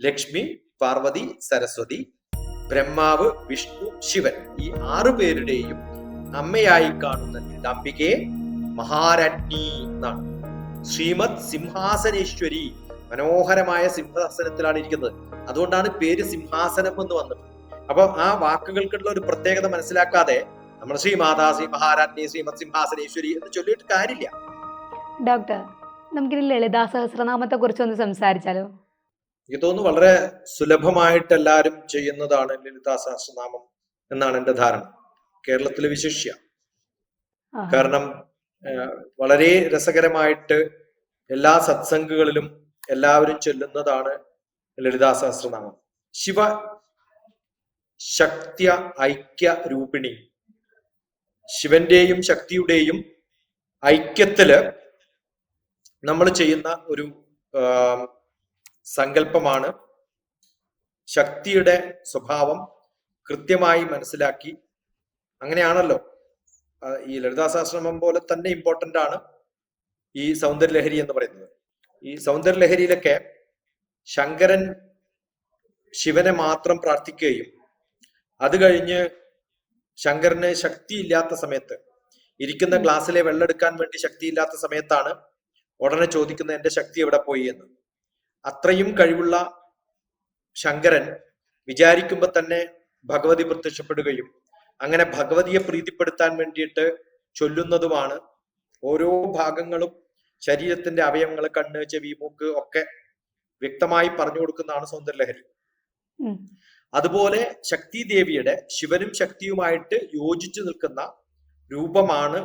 ലക്ഷ്മി പാർവതി സരസ്വതി ബ്രഹ്മാവ് വിഷ്ണു ശിവൻ ഈ ആറു പേരുടെയും അമ്മയായി കാണുന്ന ലളിതാംബികയെ മഹാരാജ്ഞി എന്നാണ്. ശ്രീമത് സിംഹാസനേശ്വരി മനോഹരമായ സിംഹാസനത്തിലാണ് ഇരിക്കുന്നത്. അതുകൊണ്ടാണ് പേര് സിംഹാസനം എന്ന് വന്നത്. അപ്പൊ ആ വാക്കുകൾക്കുള്ള ഒരു പ്രത്യേകത മനസ്സിലാക്കാതെ നമ്മൾ ശ്രീമാതാ ശ്രീ മഹാരാജ്ഞി ശ്രീമത് സിംഹാസനേശ്വരി എന്ന് ചൊല്ലിയിട്ട് കാര്യമില്ല. ഡോക്ടർ നമുക്കിനി ലളിതാ സഹസ്രനാമത്തെ കുറിച്ച് ഒന്ന് സംസാരിച്ചാലോ? എനിക്ക് തോന്നുന്നു വളരെ സുലഭമായിട്ട് എല്ലാവരും ചെയ്യുന്നതാണ് ലളിതാ സഹസ്രനാമം എന്നാണ് എന്റെ ധാരണ. കേരളത്തിലെ വിശിഷ്യ. കാരണം വളരെ രസകരമായിട്ട് എല്ലാ സത്സംഗുകളിലും എല്ലാവരും ചൊല്ലുന്നതാണ് ലളിതാ സഹസ്രനാമം ശിവ ശക്തി ഐക്യ രൂപിണി. ശിവന്റെയും ശക്തിയുടെയും ഐക്യത്തിൽ നമ്മൾ ചെയ്യുന്ന ഒരു സങ്കല്പമാണ്. ശക്തിയുടെ സ്വഭാവം കൃത്യമായി മനസ്സിലാക്കി. അങ്ങനെയാണല്ലോ. ഈ ലളിതാശാശ്രമം പോലെ തന്നെ ഇമ്പോർട്ടന്റ് ആണ് ഈ സൗന്ദര്യലഹരി എന്ന് പറയുന്നത്. ഈ സൗന്ദര്യലഹരിയിലൊക്കെ ശങ്കരൻ ശിവനെ മാത്രം പ്രാർത്ഥിക്കുകയും അത് കഴിഞ്ഞ് ശങ്കരന് ശക്തിയില്ലാത്ത സമയത്ത് ഇരിക്കുന്ന ഗ്ലാസ്സിലെ വെള്ളം എടുക്കാൻ വേണ്ടി ശക്തിയില്ലാത്ത സമയത്താണ് ഉടനെ ചോദിക്കുന്ന എന്റെ ശക്തി എവിടെ പോയി? എന്ന്. അത്രയും കഴിവുള്ള ശങ്കരൻ വിചാരിക്കുമ്പോ തന്നെ ഭഗവതി പ്രത്യക്ഷപ്പെടുകയും അങ്ങനെ ഭഗവതിയെ പ്രീതിപ്പെടുത്താൻ വേണ്ടിയിട്ട് ചൊല്ലുന്നതുമാണ് ഓരോ ഭാഗങ്ങളും ശരീരത്തിന്റെ അവയവങ്ങൾ കണ്ണ് ചെവി മൂക്ക് ഒക്കെ വ്യക്തമായി പറഞ്ഞു കൊടുക്കുന്നതാണ് സൗന്ദര്യലഹരി. അതുപോലെ ശക്തി ദേവിയുടെ ശിവനും ശക്തിയുമായിട്ട് യോജിച്ചു നിൽക്കുന്ന രൂപമാണ്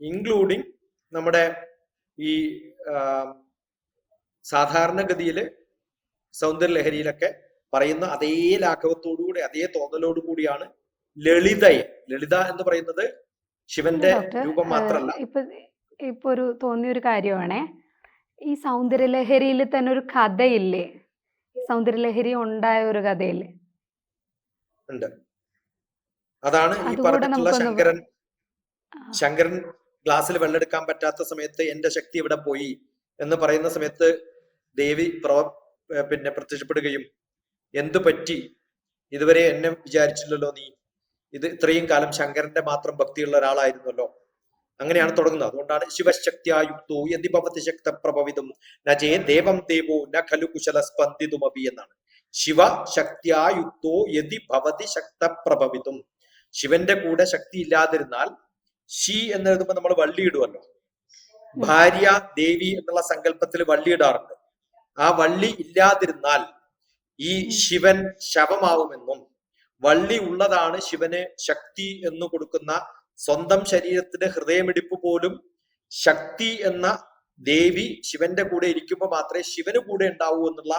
ഇൻക്ലൂഡിങ് നമ്മുടെ ഈ ആ, സാധാരണഗതിയിൽ സൗന്ദര്യലഹരിയിലൊക്കെ പറയുന്ന അതേ ലാഘവത്തോടുകൂടി അതേ തോന്നലോടു കൂടിയാണ് ലളിതയെ ലളിത എന്ന് പറയുന്നത് ശിവന്റെ രൂപം മാത്രമല്ല. ഇപ്പൊ ഇപ്പൊ ഒരു തോന്നിയ ഒരു കാര്യമാണേ. ഈ സൗന്ദര്യലഹരിയിൽ തന്നെ ഒരു കഥയില്ലേ? സൗന്ദര്യലഹരി ഉണ്ടായ ഒരു കഥയില്ലേ? ഉണ്ട്. അതാണ് ഈ പറഞ്ഞിട്ടുള്ള ശങ്കരൻ. ശങ്കരൻ ഗ്ലാസ്സിൽ വെള്ളം എടുക്കാൻ പറ്റാത്ത സമയത്ത് എന്റെ ശക്തി ഇവിടെ പോയി എന്ന് പറയുന്ന സമയത്ത് ദേവി പ്രവ പിന്നെ പ്രത്യക്ഷപ്പെടുകയും എന്തു പറ്റി? ഇതുവരെ എന്നെ വിചാരിച്ചില്ലല്ലോ നീ. ഇത് ഇത്രയും കാലം ശങ്കരന്റെ മാത്രം ഭക്തിയുള്ള ഒരാളായിരുന്നല്ലോ. അങ്ങനെയാണ് തുടങ്ങുന്നത്. അതുകൊണ്ടാണ് ശിവശക്തിയായുക്തോ യതി ഭവതി ശക്ത പ്രഭവിതും നജേ ദേവം ദേവോ ന ഖലു കുശല സ്പന്ദിതുമപി എന്നാണ്. ശിവ ശക്തിയായുക്തോ യതി ഭവതി ശക്ത പ്രഭവിതും ശിവന്റെ കൂടെ ശക്തി ഇല്ലാതിരുന്നാൽ ഷി എന്നെഴുതുമ്പോ നമ്മൾ വള്ളിയിടുമല്ലോ ഭാര്യ ദേവി എന്നുള്ള സങ്കല്പത്തിൽ വള്ളിയിടാറുണ്ട് ആ വള്ളി ഇല്ലാതിരുന്നാൽ ഈ ശിവൻ ശവമാവുമെന്നും വള്ളി ഉള്ളതാണ് ശിവന് ശക്തി എന്ന് കൊടുക്കുന്ന സ്വന്തം ശരീരത്തിന്റെ ഹൃദയമിടിപ്പ് പോലും ശക്തി എന്ന ദേവി ശിവന്റെ കൂടെ ഇരിക്കുമ്പോൾ മാത്രമേ ശിവന് കൂടെ ഉണ്ടാവൂ എന്നുള്ള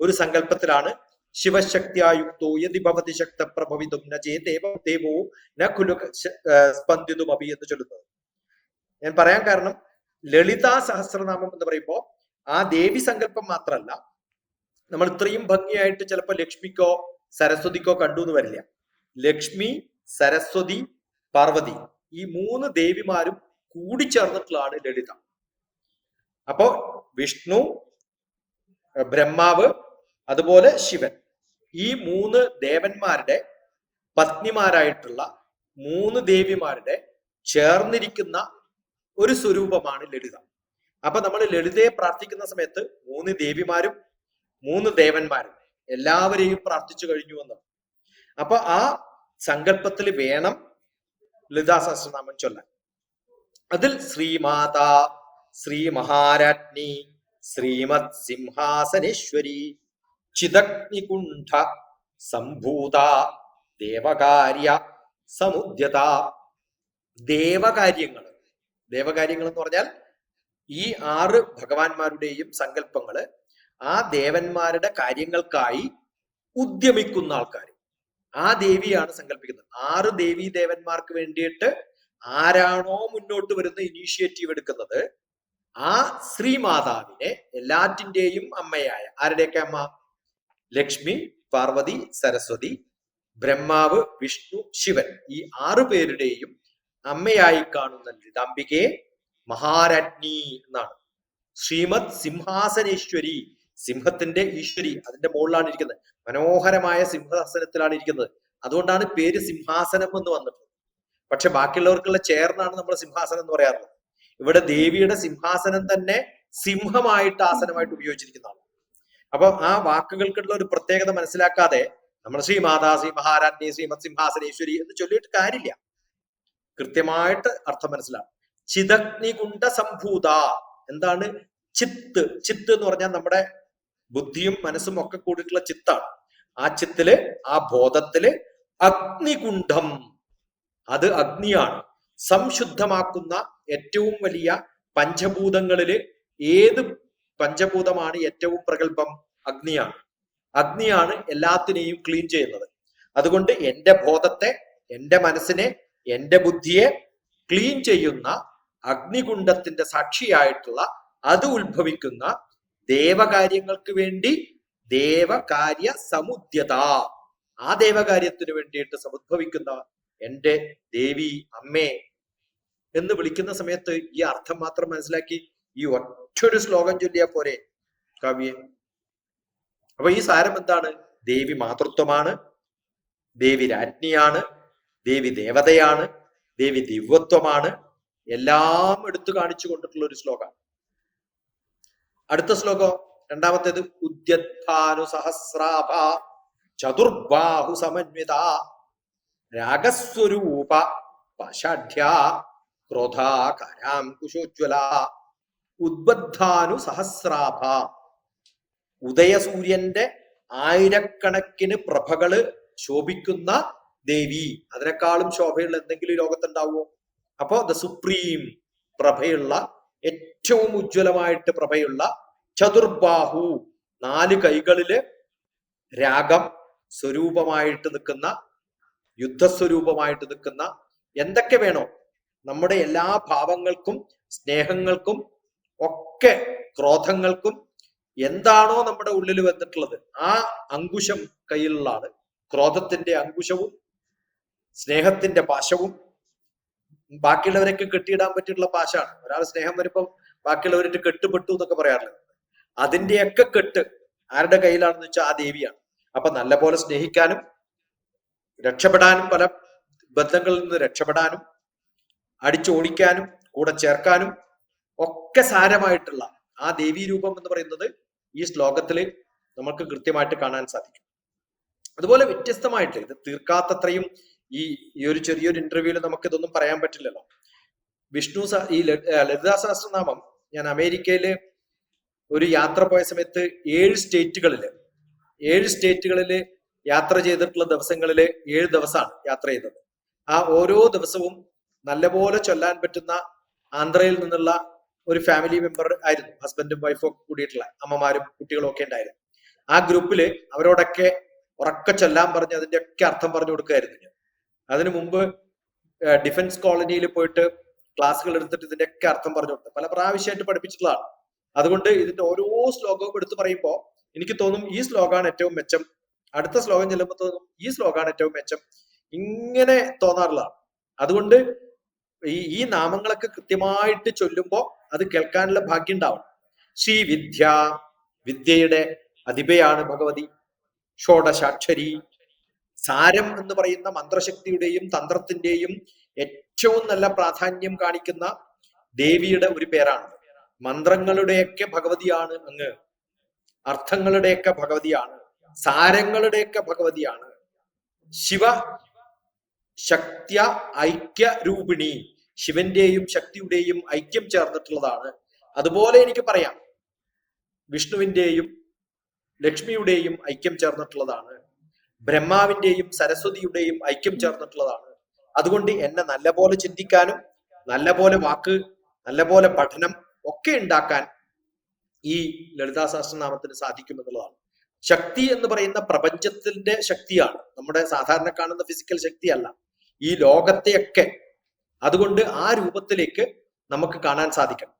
ഒരു സങ്കല്പത്തിലാണ് ശിവശക്തിയായുക്തോ യതി ഭവതി ശക്ത പ്രഭവിതും ദേവ ദേവോ ന കുലു സ്പന്ദിതും അഭി എന്ന് ചൊല്ലുന്നത്. ഞാൻ പറയാൻ കാരണം ലളിതാ സഹസ്രനാമം എന്ന് പറയുമ്പോൾ ആ ദേവി സങ്കല്പം മാത്രമല്ല നമ്മൾ ഇത്രയും ഭംഗിയായിട്ട് ചിലപ്പോൾ ലക്ഷ്മിക്കോ സരസ്വതിക്കോ കണ്ടു എന്ന് വരില്ല. ലക്ഷ്മി സരസ്വതി പാർവതി ഈ മൂന്ന് ദേവിമാരും കൂടിച്ചേർന്നിട്ടുള്ളതാണ് ലളിത. അപ്പോ വിഷ്ണു ബ്രഹ്മാവ് അതുപോലെ ശിവൻ ഈ മൂന്ന് ദേവന്മാരുടെ പത്നിമാരായിട്ടുള്ള മൂന്ന് ദേവിമാരുടെ ചേർന്നിരിക്കുന്ന ഒരു സ്വരൂപമാണ് ലളിത. അപ്പൊ നമ്മൾ ലളിതയെ പ്രാർത്ഥിക്കുന്ന സമയത്ത് മൂന്ന് ദേവിമാരും മൂന്ന് ദേവന്മാരും എല്ലാവരെയും പ്രാർത്ഥിച്ചു കഴിഞ്ഞു എന്ന്. അപ്പൊ ആ സങ്കല്പത്തിൽ വേണം ലളിതാ സഹസ്രനാമം ചൊല്ലാൻ. അതിൽ ശ്രീമാതാ ശ്രീ മഹാരാജ്ഞി ശ്രീമത് സിംഹാസനേശ്വരി ചിതഗ്നികുണ്ഠ സംഭൂത ദേവകാര്യ സമുദ്യത ദേവകാര്യങ്ങൾ ദേവകാര്യങ്ങൾ എന്ന് പറഞ്ഞാൽ ഈ ആറ് ഭഗവാന്മാരുടെയും സങ്കല്പങ്ങൾ ആ ദേവന്മാരുടെ കാര്യങ്ങൾക്കായി ഉദ്യമിക്കുന്ന ആൾക്കാർ ആ ദേവിയാണ് സങ്കല്പിക്കുന്നത്. ആറ് ദേവി ദേവന്മാർക്ക് വേണ്ടിയിട്ട് ആരാണോ മുന്നോട്ട് വരുന്ന ഇനീഷ്യേറ്റീവ് എടുക്കുന്നത് ആ ശ്രീമാതാവിനെ എല്ലാറ്റിന്റെയും അമ്മയായ ആരുടെയൊക്കെ അമ്മ? ലക്ഷ്മി പാർവതി സരസ്വതി ബ്രഹ്മാവ് വിഷ്ണു ശിവൻ ഈ ആറു പേരുടെയും അമ്മയായി കാണുന്ന ലളിതാംബികയെ മഹാരാജ്ഞി എന്നാണ്. ശ്രീമത് സിംഹാസനേശ്വരി സിംഹത്തിന്റെ ഈശ്വരി അതിന്റെ മുകളിലാണ് ഇരിക്കുന്നത്. മനോഹരമായ സിംഹാസനത്തിലാണ് ഇരിക്കുന്നത്. അതുകൊണ്ടാണ് പേര് സിംഹാസനം എന്ന് വന്നിട്ടുള്ളത്. പക്ഷെ ബാക്കിയുള്ളവർക്കുള്ള ചേർന്നാണ് നമ്മൾ സിംഹാസനം എന്ന് പറയാറുള്ളത്. ഇവിടെ ദേവിയുടെ സിംഹാസനം തന്നെ സിംഹമായിട്ട് ആസനമായിട്ട് ഉപയോഗിച്ചിരിക്കുന്നതാണ്. അപ്പൊ ആ വാക്കുകൾക്കുള്ള ഒരു പ്രത്യേകത മനസ്സിലാക്കാതെ നമ്മൾ ശ്രീ മാതാ ശ്രീ മഹാരാജ്ഞി ശ്രീമത് സിംഹാസനേശ്വരി എന്ന് ചൊല്ലിയിട്ട് കാര്യമില്ല. കൃത്യമായിട്ട് അർത്ഥം മനസ്സിലാവും ചിതഗ്നികുണ്ട സംഭൂത എന്താണ്? ചിത്ത്. ചിത്ത് എന്ന് പറഞ്ഞാൽ നമ്മുടെ ബുദ്ധിയും മനസ്സും ഒക്കെ കൂടിയിട്ടുള്ള ചിത്താണ്. ആ ചിത്തിൽ ആ ബോധത്തിൽ അഗ്നികുണ്ഠം. അത് അഗ്നിയാണ്. സംശുദ്ധമാക്കുന്ന ഏറ്റവും വലിയ പഞ്ചഭൂതങ്ങളിൽ ഏത് പഞ്ചഭൂതമാണ് ഏറ്റവും പ്രഗത്ഭം? അഗ്നിയാണ്. അഗ്നിയാണ് എല്ലാത്തിനെയും ക്ലീൻ ചെയ്യുന്നത്. അതുകൊണ്ട് എന്റെ ബോധത്തെ എന്റെ മനസ്സിനെ എന്റെ ബുദ്ധിയെ ക്ലീൻ ചെയ്യുന്ന അഗ്നികുണ്ഡത്തിന്റെ സാക്ഷിയായിട്ടുള്ള അത് ഉത്ഭവിക്കുന്ന ദേവകാര്യങ്ങൾക്ക് വേണ്ടി ദേവകാര്യ സമുദ്യത ആ ദേവകാര്യത്തിന് വേണ്ടിയിട്ട് സമുദ്ഭവിക്കുന്ന എന്റെ ദേവി അമ്മേ എന്ന് വിളിക്കുന്ന സമയത്ത് ഈ അർത്ഥം മാത്രം മനസ്സിലാക്കി ഈ ഒറ്റൊരു ശ്ലോകം ചൊല്ലിയാ പോരെ കവിയെ. അപ്പൊ ഈ സാരം എന്താണ്? ദേവി മാതൃത്വമാണ് ദേവി രാജ്ഞിയാണ് ദേവി ദേവതയാണ് ദേവി ദിവ്യത്വമാണ് എല്ലാം എടുത്തു കാണിച്ചു കൊണ്ടിട്ടുള്ള ഒരു ശ്ലോകമാണ്. അടുത്ത ശ്ലോകം? രണ്ടാമത്തേത് ഉദ്യു സഹസ്രാഭ ചതുർബാഹു സമന്വിത രാഗസ്വരൂപ പശാഢ്യ ക്രോധാകാരാം ഉദ്ബദ്ധാനു സഹസ്രാഭ. ഉദയസൂര്യന്റെ ആയിരക്കണക്കിന് പ്രഭകൾ ശോഭിക്കുന്ന ദേവി. അതിനേക്കാളും ശോഭയുള്ള എന്തെങ്കിലും ലോകത്തുണ്ടാവുമോ? അപ്പോ ദ സുപ്രീം പ്രഭയുള്ള ഏറ്റവും ഉജ്ജ്വലമായിട്ട് പ്രഭയുള്ള ചതുർബാഹു നാല് കൈകളിൽ രാഗം സ്വരൂപമായിട്ട് നിൽക്കുന്ന യുദ്ധസ്വരൂപമായിട്ട് നിൽക്കുന്ന എന്തൊക്കെ വേണോ നമ്മുടെ എല്ലാ ഭാവങ്ങൾക്കും സ്നേഹങ്ങൾക്കും ഒക്കെ ക്രോധങ്ങൾക്കും എന്താണോ നമ്മുടെ ഉള്ളിൽ വന്നിട്ടുള്ളത് ആ അങ്കുശം കയ്യിലുള്ളതാണ്. ക്രോധത്തിന്റെ അങ്കുശവും സ്നേഹത്തിന്റെ പാശവും ബാക്കിയുള്ളവരൊക്കെ കെട്ടിയിടാൻ പറ്റിയിട്ടുള്ള പാശാണ് ഒരാൾ സ്നേഹം വരുമ്പം ബാക്കിയുള്ളവരിട്ട് കെട്ടുപെട്ടു എന്നൊക്കെ പറയാറില്ല അതിന്റെയൊക്കെ കെട്ട് ആരുടെ കയ്യിലാണെന്ന് വെച്ചാൽ ആ ദേവിയാണ്. അപ്പൊ നല്ല പോലെ സ്നേഹിക്കാനും രക്ഷപ്പെടാനും പല ബന്ധങ്ങളിൽ നിന്ന് രക്ഷപ്പെടാനും അടിച്ചോടിക്കാനും കൂടെ ചേർക്കാനും ഒക്കെ സാരമായിട്ടുള്ള ആ ദേവി രൂപം എന്ന് പറയുന്നത് ഈ ശ്ലോകത്തിൽ നമുക്ക് കൃത്യമായിട്ട് കാണാൻ സാധിക്കും. അതുപോലെ വ്യത്യസ്തമായിട്ട് ഇത് തീർക്കാത്തത്രയും ഈ ഈ ഒരു ചെറിയൊരു ഇന്റർവ്യൂവിൽ നമുക്ക് ഇതൊന്നും പറയാൻ പറ്റില്ലല്ലോ. വിഷ്ണു ഈ ലളിതാ സഹസ്രനാമം ഞാൻ അമേരിക്കയിൽ ഒരു യാത്ര പോയ സമയത്ത് ഏഴ് സ്റ്റേറ്റുകളിൽ ഏഴ് സ്റ്റേറ്റുകളിൽ യാത്ര ചെയ്തിട്ടുള്ള ദിവസങ്ങളിൽ ഏഴ് ദിവസമാണ് യാത്ര ചെയ്തത്. ആ ഓരോ ദിവസവും നല്ലപോലെ ചൊല്ലാൻ പറ്റുന്ന ആന്ധ്രയിൽ നിന്നുള്ള ഒരു ഫാമിലി മെമ്പർ ആയിരുന്നു. ഹസ്ബൻഡും വൈഫും കൂടിയിട്ടുള്ള അമ്മമാരും കുട്ടികളും ഒക്കെ ഉണ്ടായിരുന്നു. ആ ഗ്രൂപ്പിൽ അവരോടൊക്കെ ഉറക്ക ചൊല്ലാൻ പറഞ്ഞ് അതിന്റെ ഒക്കെ അർത്ഥം പറഞ്ഞു കൊടുക്കുകയായിരുന്നു ഞാൻ. അതിനു മുമ്പ് ഡിഫൻസ് കോളനിയിൽ പോയിട്ട് ക്ലാസ്സുകൾ എടുത്തിട്ട് ഇതിന്റെ ഒക്കെ അർത്ഥം പറഞ്ഞുകൊണ്ട് പല പ്രാവശ്യമായിട്ട് പഠിപ്പിച്ചിട്ടുള്ളതാണ്. അതുകൊണ്ട് ഇതിന്റെ ഓരോ ശ്ലോകവും എടുത്തു പറയുമ്പോൾ എനിക്ക് തോന്നും ഈ ശ്ലോകമാണ് ഏറ്റവും മെച്ചം. അടുത്ത ശ്ലോകം ചെല്ലുമ്പോൾ തോന്നും ഈ ശ്ലോകമാണ് ഏറ്റവും മെച്ചം. ഇങ്ങനെ തോന്നാറുള്ളതാണ്. അതുകൊണ്ട് ഈ ഈ നാമങ്ങളൊക്കെ കൃത്യമായിട്ട് ചൊല്ലുമ്പോൾ അത് കേൾക്കാനുള്ള ഭാഗ്യം ഉണ്ടാവണം. ശ്രീ വിദ്യ വിദ്യയുടെ അധിപയാണ് ഭഗവതി. ഷോഡശാക്ഷരി. സാരം എന്ന് പറയുന്ന മന്ത്രശക്തിയുടെയും തന്ത്രത്തിന്റെയും ഏറ്റവും നല്ല പ്രാധാന്യം കാണിക്കുന്ന ദേവിയുടെ ഒരു പേരാണ്. മന്ത്രങ്ങളുടെയൊക്കെ ഭഗവതിയാണ് അങ്ങ്. അർത്ഥങ്ങളുടെയൊക്കെ ഭഗവതിയാണ്. സാരങ്ങളുടെയൊക്കെ ഭഗവതിയാണ്. ശിവ ശക്തി ഐക്യ രൂപിണി ശിവന്റെയും ശക്തിയുടെയും ഐക്യം ചേർന്നിട്ടുള്ളതാണ്. അതുപോലെ എനിക്ക് പറയാം. വിഷ്ണുവിന്റെയും ലക്ഷ്മിയുടെയും ഐക്യം ചേർന്നിട്ടുള്ളതാണ്. ബ്രഹ്മാവിന്റെയും സരസ്വതിയുടെയും ഐക്യം ചേർന്നിട്ടുള്ളതാണ്. അതുകൊണ്ട് എന്നെ നല്ലപോലെ ചിന്തിക്കാനും നല്ലപോലെ വാക്ക് നല്ലപോലെ പഠനം ഒക്കെ ഉണ്ടാക്കാൻ ഈ ലളിതാ സഹസ്രനാമത്തിന് സാധിക്കുമെന്നുള്ളതാണ് ശക്തി എന്ന് പറയുന്ന പ്രപഞ്ചത്തിന്റെ ശക്തിയാണ്. നമ്മുടെ സാധാരണ കാണുന്ന ഫിസിക്കൽ ശക്തിയല്ല. ഈ ലോകത്തെയൊക്കെ അതുകൊണ്ട് ആ രൂപത്തിലേക്ക് നമുക്ക് കാണാൻ സാധിക്കണം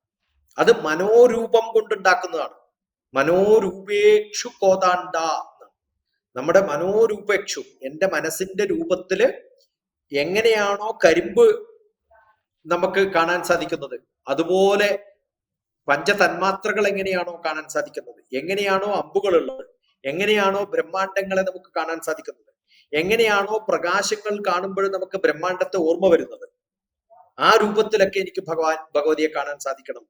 അത് മനോരൂപം കൊണ്ടുണ്ടാക്കുന്നതാണ്. മനോരൂപേക്ഷു കോതാണ്ട. നമ്മുടെ മനോരൂപേക്ഷു എന്റെ മനസ്സിന്റെ രൂപത്തിൽ എങ്ങനെയാണോ കരിമ്പ് നമുക്ക് കാണാൻ സാധിക്കുന്നത്. അതുപോലെ പഞ്ചതന്മാത്രകൾ എങ്ങനെയാണോ കാണാൻ സാധിക്കുന്നത്. എങ്ങനെയാണോ അമ്പുകളുള്ളത് എങ്ങനെയാണോ ബ്രഹ്മാണ്ടങ്ങളെ നമുക്ക് കാണാൻ സാധിക്കുന്നത്. എങ്ങനെയാണോ പ്രകാശങ്ങൾ കാണുമ്പോൾ നമുക്ക് ബ്രഹ്മാണ്ടത്തെ ഓർമ്മ വരുന്നത്. ആ രൂപത്തിലൊക്കെ എനിക്ക് ഭഗവാൻ ഭഗവതിയെ കാണാൻ സാധിക്കണം.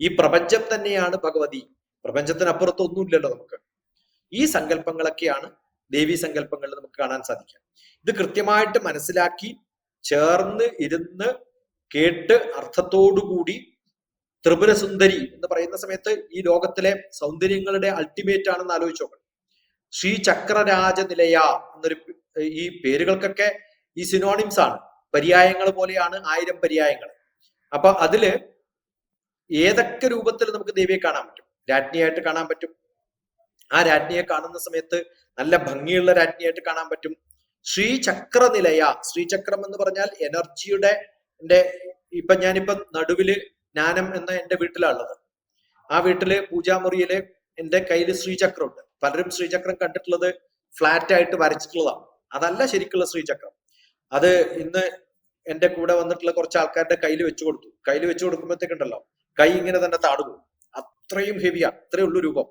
ഈ പ്രപഞ്ചം തന്നെയാണ് ഭഗവതി. പ്രപഞ്ചത്തിനപ്പുറത്തൊന്നുമില്ലല്ലോ നമുക്ക്. ഈ സങ്കല്പങ്ങളൊക്കെയാണ് ദേവീ സങ്കല്പങ്ങളിൽ നമുക്ക് കാണാൻ സാധിക്കുക. ഇത് കൃത്യമായിട്ട് മനസ്സിലാക്കി ചേർന്ന് ഇരുന്ന് കേട്ട് അർത്ഥത്തോടുകൂടി ത്രിപുരസുന്ദരി എന്ന് പറയുന്ന സമയത്ത് ഈ ലോകത്തിലെ സൗന്ദര്യങ്ങളുടെ അൾട്ടിമേറ്റ് ആണെന്ന് ആലോചിച്ച് നോക്കണം. ശ്രീ ചക്രരാജ നിലയ എന്നൊരു ഈ പേരുകൾക്കൊക്കെ ഈ സിനോണിംസ് ആണ്. പര്യായങ്ങൾ പോലെയാണ് ആയിരം പര്യായങ്ങൾ. അപ്പൊ അതിൽ ഏതൊക്കെ രൂപത്തിൽ നമുക്ക് ദേവിയെ കാണാൻ പറ്റും? രാജ്ഞിയായിട്ട് കാണാൻ പറ്റും? ആ രാജ്ഞിയെ കാണുന്ന സമയത്ത് നല്ല ഭംഗിയുള്ള രാജ്ഞിയായിട്ട് കാണാൻ പറ്റും. ശ്രീചക്ര നിലയ ശ്രീചക്രം എന്ന് പറഞ്ഞാൽ എനർജിയുടെ എന്റെ ഇപ്പൊ ഞാനിപ്പോ നടുവിൽ ജ്ഞാനം എന്ന എന്റെ വീട്ടിലാണുള്ളത് ആ വീട്ടിൽ പൂജാമുറിയിൽ എന്റെ കയ്യിൽ ശ്രീചക്രം ഉണ്ട് പലരും ശ്രീചക്രം കണ്ടിട്ടുള്ളത് ഫ്ലാറ്റ് ആയിട്ട് വരച്ചിട്ടുള്ളതാണ്. അതല്ല ശരിക്കുള്ള ശ്രീചക്രം അത് ഇന്ന് എന്റെ കൂടെ വന്നിട്ടുള്ള കുറച്ച് ആൾക്കാരുടെ കയ്യിൽ വെച്ചു കൊടുത്തു. കയ്യിൽ വെച്ചു കൊടുക്കുമ്പോഴത്തേക്കുണ്ടല്ലോ കൈ ഇങ്ങനെ തന്നെ താടുപോകും അത്രയും ഹെവിയാണ് അത്രയും ഉള്ളു രൂപം.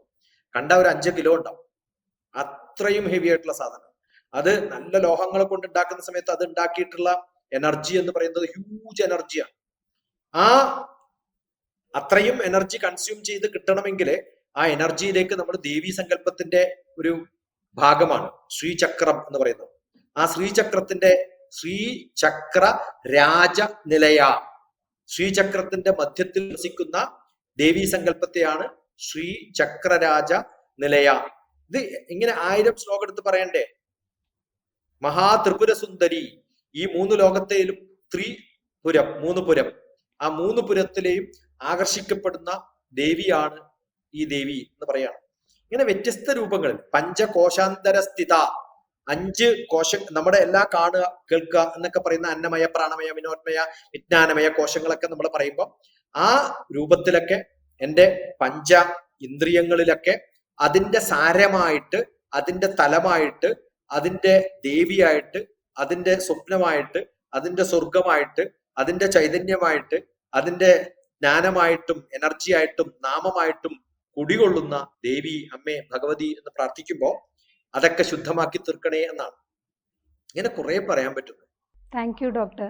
കണ്ട ഒരു അഞ്ച് കിലോ ഉണ്ടാവും. അത്രയും ഹെവി ആയിട്ടുള്ള സാധനം. അത് നല്ല ലോഹങ്ങളെ കൊണ്ട് ഉണ്ടാക്കുന്ന സമയത്ത് അത് ഉണ്ടാക്കിയിട്ടുള്ള എനർജി എന്ന് പറയുന്നത് ഹ്യൂജ് എനർജിയാണ് ആ അത്രയും എനർജി കൺസ്യൂം ചെയ്ത് കിട്ടണമെങ്കിൽ ആ എനർജിയിലേക്ക് നമ്മൾ ദേവീ സങ്കല്പത്തിന്റെ ഒരു ഭാഗമാണ്. ശ്രീചക്രം എന്ന് പറയുന്നത്. ആ ശ്രീചക്രത്തിന്റെ ശ്രീചക്ര രാജ നിലയ. ശ്രീചക്രത്തിന്റെ മധ്യത്തിൽ വസിക്കുന്ന ദേവീ സങ്കല്പത്തെയാണ് ശ്രീ ചക്രരാജ നിലയ. ഇത് ഇങ്ങനെ ആയിരം ശ്ലോകം എടുത്ത് പറയണ്ടേ? മഹാ ത്രിപുരസുന്ദരി ഈ മൂന്ന് ലോകത്തെയും ത്രിപുരം മൂന്ന് പുരം. ആ മൂന്ന് പുരത്തിലെയും ആകർഷിക്കപ്പെടുന്ന ദേവിയാണ് ഈ ദേവി എന്ന് പറയാണ്. ഇങ്ങനെ വ്യത്യസ്ത രൂപങ്ങളിൽ പഞ്ചകോശാന്തര സ്ഥിത അഞ്ച് കോശ നമ്മുടെ എല്ലാ കാണുക കേൾക്കുക എന്നൊക്കെ പറയുന്ന അന്നമയ പ്രാണമയ വിനോദമയ വിജ്ഞാനമയ കോശങ്ങളൊക്കെ നമ്മൾ പറയുമ്പോൾ ആ രൂപത്തിലൊക്കെ എന്റെ പഞ്ച ഇന്ദ്രിയങ്ങളിലൊക്കെ അതിന്റെ സാരമായിട്ട് അതിന്റെ തലമായിട്ട് അതിന്റെ ദേവിയായിട്ട് അതിന്റെ സ്വപ്നമായിട്ട് അതിന്റെ സ്വർഗമായിട്ട് അതിന്റെ ചൈതന്യമായിട്ട് അതിന്റെ ജ്ഞാനമായിട്ടും എനർജി ആയിട്ടും നാമമായിട്ടും കുടികൊള്ളുന്ന ദേവി അമ്മേ ഭഗവതി എന്ന് പ്രാർത്ഥിക്കുമ്പോൾ അതൊക്കെ ശുദ്ധമാക്കി തീർക്കണേ എന്നാണ്. ഇങ്ങനെ കുറെ പറയാൻ പറ്റുന്നു. Thank you doctor.